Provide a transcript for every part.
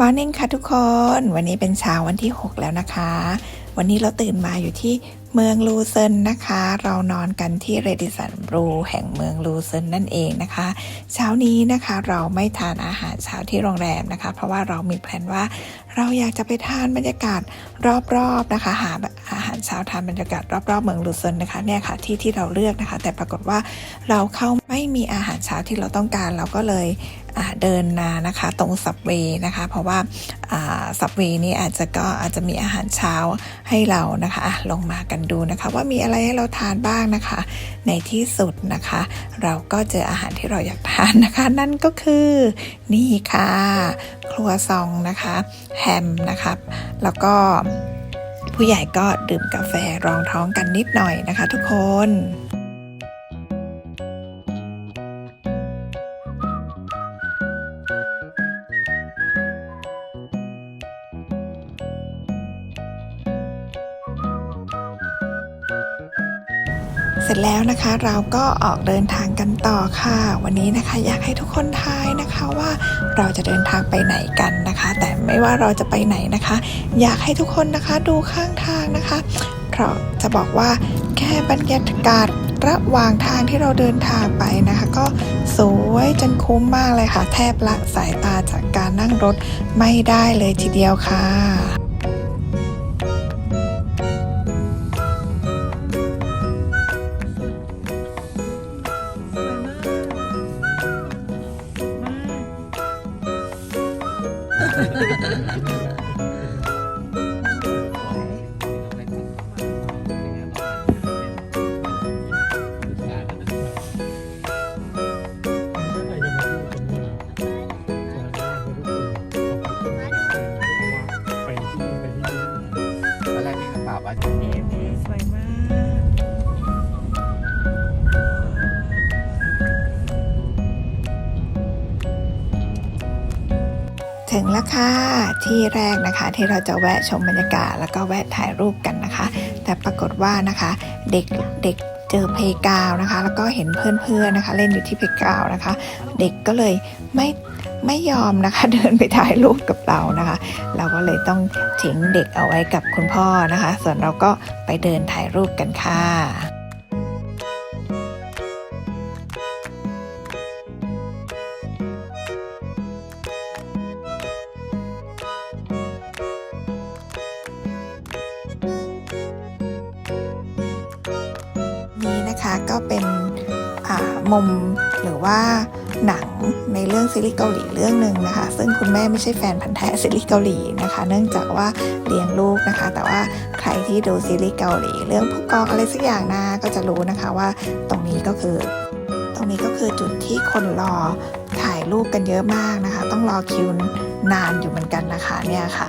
มอร์นิ่งค่ะทุกคน วันนี้เป็นเช้าวันที่ 6 แล้วนะคะ วันนี้เราตื่นมาอยู่ที่ เมืองลูเซินนะคะ เรานอนกันที่เรดิสันบรูแห่งเมืองลูเซินนั่นเองนะคะ เช้านี้นะคะเราไม่ทานอาหารเช้าที่โรงแรมนะคะ เพราะว่าเรามีแผนว่าเราอยากจะไปทานบรรยากาศรอบๆนะคะหาอาหารเช้าทานบรรยากาศรอบๆเมืองลูเซินนะคะเนี่ยค่ะที่ที่เราเลือกนะคะ แต่ปรากฏว่าเราเข้าไม่มีอาหารเช้าที่เราต้องการเราก็เลยเดินมานะคะตรงสับเวนะคะ เพราะว่าสับเวนี่อาจจะก็อาจจะมีอาหารเช้าให้เรานะคะลงมากันดูนะคะ ว่ามีอะไรให้เราทานบ้างนะคะ ในที่สุดนะคะ เราก็เจออาหารที่เราอยากทานนะคะ นั่นก็คือนี่ค่ะ ครัวซองนะคะแฮมนะครับแล้วก็ผู้ใหญ่ก็ดื่มกาแฟรองท้องกันนิดหน่อยนะคะ ทุกคน เสร็จแล้วนะคะ เราก็ออกเดินทางกันต่อค่ะ วันนี้นะคะ อยากให้ทุกคนทายนะคะว่าเราจะเดินทางไปไหนกันนะคะ แต่ไม่ว่าเราจะไปไหนนะคะ อยากให้ทุกคนนะคะดูข้างทางนะคะ เพราะจะบอกว่าแค่บรรยากาศระหว่างทางที่เราเดินทางไปนะคะ ก็สวยจนคุ้มมากเลยค่ะ แทบละสายตาจากการนั่งรถไม่ได้เลยทีเดียวค่ะ ตอนแรกพี่ก็ตอบว่าสวยมาก ถึงแล้วค่ะที่แรกนะคะที่เราจะแวะชมบรรยากาศ แล้วก็แวะถ่ายรูปกันนะคะ แต่ปรากฏว่านะคะเด็กเด็กเจอเพลกาวนะคะ แล้วก็เห็นเพื่อนๆนะคะ เล่นอยู่ที่เพลกาวนะคะ เด็กก็เลยไม่ไม่ยอมนะคะเดินไปถ่ายรูปกับเรานะคะ เราก็เลยต้องทิ้งเด็กเอาไว้กับคุณพ่อนะคะ ส่วนเราก็ไปเดินถ่ายรูปกันค่ะ นะคะก็เป็นมุมหรือว่าหนังในเรื่องซีรีส์เกาหลีเรื่องหนึ่งนะคะ ซึ่งคุณแม่ไม่ใช่แฟนพันธ์แท้ซีรีส์เกาหลีนะคะ เนื่องจากว่าเลี้ยงลูกนะคะ แต่ว่าใครที่ดูซีรีส์เกาหลี เรื่องผู้กองอะไรสักอย่างนะก็จะรู้นะคะว่าตรงนี้ก็คือ ตรงนี้ก็คือจุดที่คนรอถ่ายรูปกันเยอะมากนะคะ ต้องรอคิวนานอยู่เหมือนกันนะคะเนี่ยค่ะ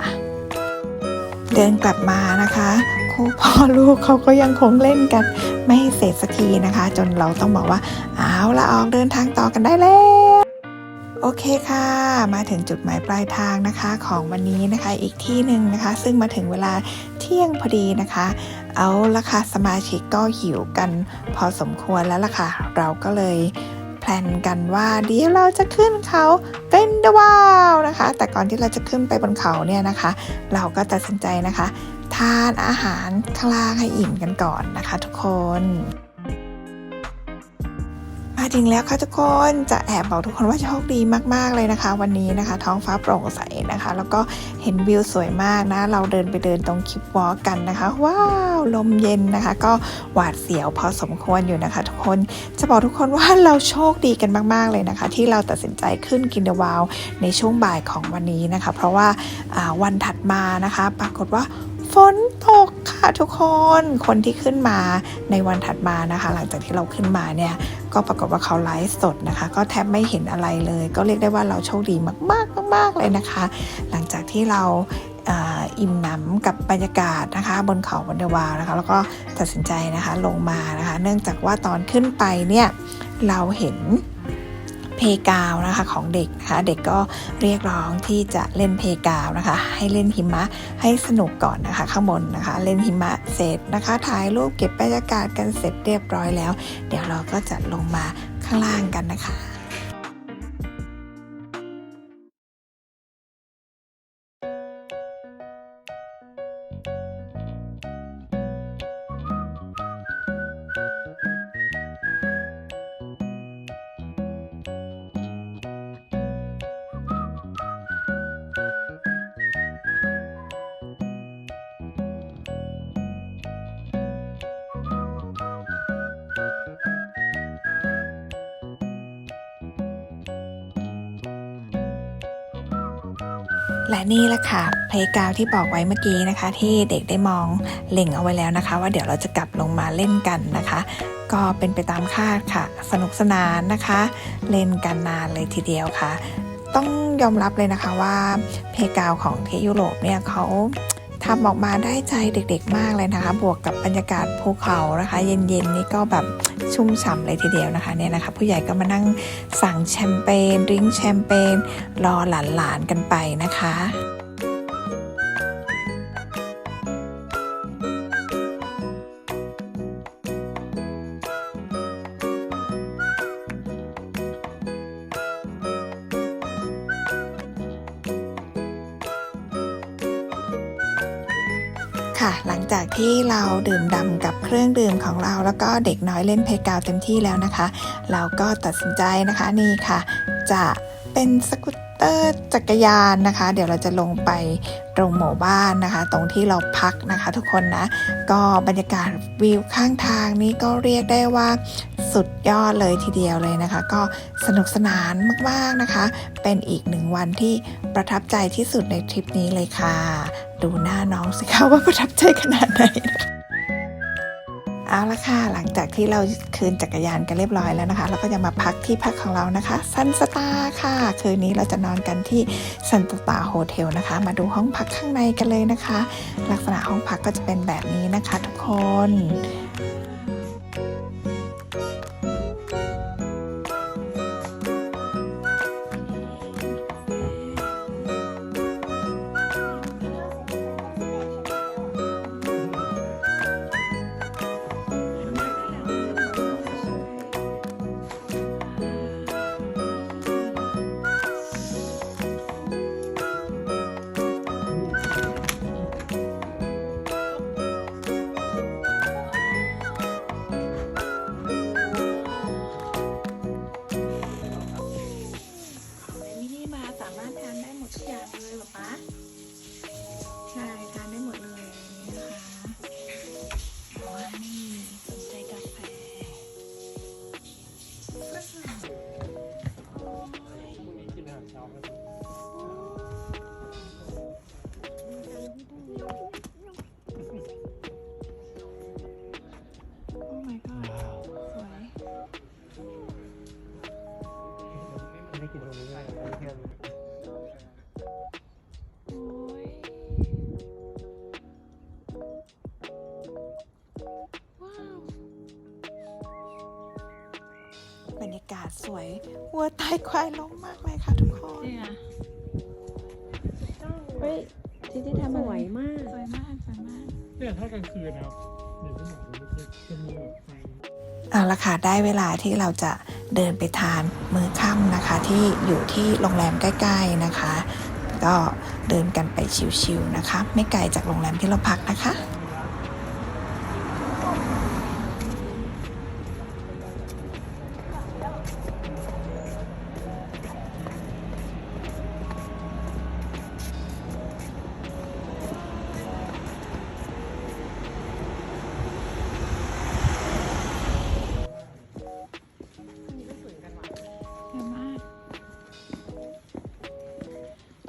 เดินกลับมานะคะ คู่พ่อลูกเขาก็ยังคงเล่นกัน ไม่เสร็จสักทีนะคะ จนเราต้องบอกว่าเอาละออกเดินทางต่อกันได้แล้วโอเคค่ะ มาถึงจุดหมายปลายทางนะคะของวันนี้นะคะอีกที่หนึ่งนะคะ ซึ่งมาถึงเวลาเที่ยงพอดีนะคะ เอาละค่ะสมาชิกก็หิวกันพอสมควรแล้วล่ะค่ะ เราก็เลย พลนกันว่าเดี๋ยวเราจะขึ้นเขาเป็นเดวาวนะคะ แต่ก่อนที่เราจะขึ้นไปบนเขาเนี่ยนะคะ เราก็ตัดสินใจนะคะ ทานอาหารข้างล่างให้อิ่มกันก่อนนะคะ ทุกคน มาถึงแล้วค่ะทุกคนจะแอบบอกทุกคนว่าโชคดีมากๆเลยนะคะ วันนี้นะคะ ท้องฟ้าโปร่งใสนะคะ แล้วก็เห็นวิวสวยมากนะ เราเดินไปเดินตรงคลิปวอล์กกันนะคะ ว้าวลมเย็นนะคะ ก็หวาดเสียวพอสมควรอยู่นะคะ ทุกคนจะบอกทุกคนว่าเราโชคดีกันมากๆเลยนะคะ ที่เราตัดสินใจขึ้นกินเดวาวในช่วงบ่ายของวันนี้นะคะ เพราะว่าวันถัดมานะคะ ปรากฏว่า ฝนตกค่ะทุกคน คนที่ขึ้นมาในวันถัดมานะคะ หลังจากที่เราขึ้นมาเนี่ยก็ปรากฏว่าเขาไลฟ์สดนะคะ ก็แทบไม่เห็นอะไรเลย ก็เรียกได้ว่าเราโชคดีมากๆมากๆเลยนะคะ หลังจากที่เราอ่าอิ่มหนำกับบรรยากาศนะคะ บนเขาบนเดวาวนะคะ แล้วก็ตัดสินใจนะคะลงมานะคะ เนื่องจากว่าตอนขึ้นไปเนี่ยเราเห็น เพกาวนะคะของเด็กนะคะเด็กก็เรียกร้องที่จะเล่นเพกาวนะคะให้เล่นหิมะให้สนุกก่อนนะคะ ข้างบนนะคะ เล่นหิมะเสร็จนะคะ ถ่ายรูปเก็บบรรยากาศกันเสร็จเรียบร้อยแล้ว เดี๋ยวเราก็จะลงมาข้างล่างกันนะคะ และนี่แหละค่ะเพลกาวที่บอกไว้เมื่อกี้นะคะ ที่เด็กได้มองเล็งเอาไว้แล้วนะคะ ว่าเดี๋ยวเราจะกลับลงมาเล่นกันนะคะ ก็เป็นไปตามคาดค่ะ สนุกสนานนะคะ เล่นกันนานเลยทีเดียวค่ะ ต้องยอมรับเลยนะคะว่าเพลกาวของที่ยุโรปเนี่ยเขาทำออกมาได้ใจเด็กๆมากเลยนะคะ บวกกับบรรยากาศภูเขานะคะ เย็นๆนี่ก็แบบ ชุ่มฉ่ำเลยทีเดียวนะคะเนี่ยนะคะ ผู้ใหญ่ก็มานั่งสั่งแชมเปญดริ้งแชมเปญรอหลานๆกันไปนะคะ ค่ะ หลังจากที่เราดื่มดำกับเครื่องดื่มของเราแล้วก็เด็กน้อยเล่นเพลกาวเต็มที่แล้วนะคะ เราก็ตัดสินใจนะคะนี่ค่ะ จะเป็นสกูตเตอร์จักรยานนะคะ เดี๋ยวเราจะลงไปตรงหมู่บ้านนะคะ ตรงที่เราพักนะคะทุกคนนะ ก็บรรยากาศวิวข้างทางนี้ก็เรียกได้ว่า สุดยอดเลยทีเดียวเลยนะคะ ก็สนุกสนานมากๆนะคะ เป็นอีกหนึ่งวันที่ประทับใจที่สุดในทริปนี้เลยค่ะ ดูหน้าน้องสิคะว่าประทับใจขนาดไหนเอาละค่ะ หลังจากที่เราคืนจักรยานกันเรียบร้อยแล้วนะคะ เราก็จะมาพักที่พักของเรานะคะซันสตาร์ค่ะ คืนนี้เราจะนอนกันที่ซันสตาร์โฮเทลนะคะ มาดูห้องพักข้างในกันเลยนะคะ ลักษณะห้องพักก็จะเป็นแบบนี้นะคะทุกคน ไม่กินตรงนี้เลยอันนี้แค่โอ้ยว้าวบรรยากาศสวยวัวตายควายล้มมากเลยค่ะทุกคนจริงอะเฮ้ยที่ที่ทำสอะไรวยมาก สวยมาก สวยมากเนี่ยถ้ากลางคืนนะครับอย่างที่บอกเมื่อกี้จะมีแบบไฟ เอาละค่ะได้เวลาที่เราจะเดินไปทานมื้อค่ำนะคะ ที่อยู่ที่โรงแรมใกล้ ๆนะคะ ก็เดินกันไปชิวๆนะคะ ไม่ไกลจากโรงแรมที่เราพักนะคะ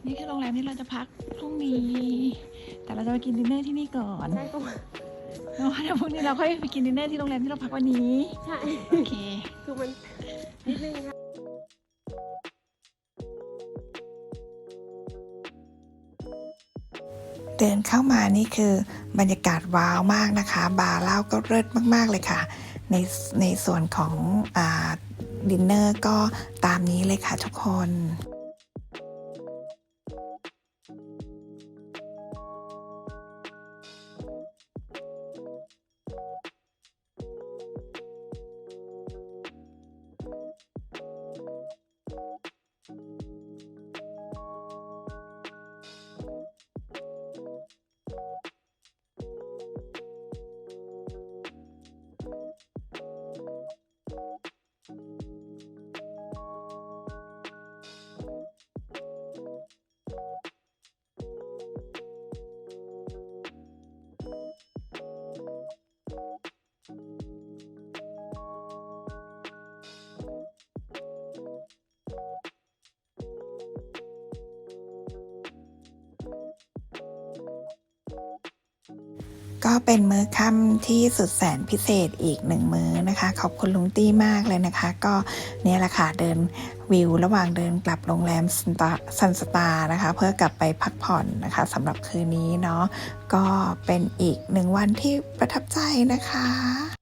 นี่คือโรงแรมที่เราจะพักพรุ่งนี้ แต่เราจะไปกินดินเนอร์ที่นี่ก่อนใช่ก็แล้วเดี๋ยวพรุ่งนี้เราค่อยไปกินดินเนอร์ที่โรงแรมที่เราพักวันนี้ ใช่โอเค คือมันนิดนึงค่ะเดินเข้ามานี่คือบรรยากาศว้าวมากนะคะ บาร์เหล้าก็เลิศมากๆเลยค่ะ ในในส่วนของอ่าดินเนอร์ก็ตามนี้เลยค่ะทุกคน ก็เป็นมื้อค่ำที่สุดแสนพิเศษอีกหนึ่งมื้อนะคะ ขอบคุณลุงตี้มากเลยนะคะ ก็เนี่ยแหละค่ะเดินวิวระหว่างเดินกลับโรงแรมซันสตาร์นะคะ เพื่อกลับไปพักผ่อนนะคะสำหรับคืนนี้เนาะก็เป็นอีกหนึ่งวันที่ประทับใจนะคะ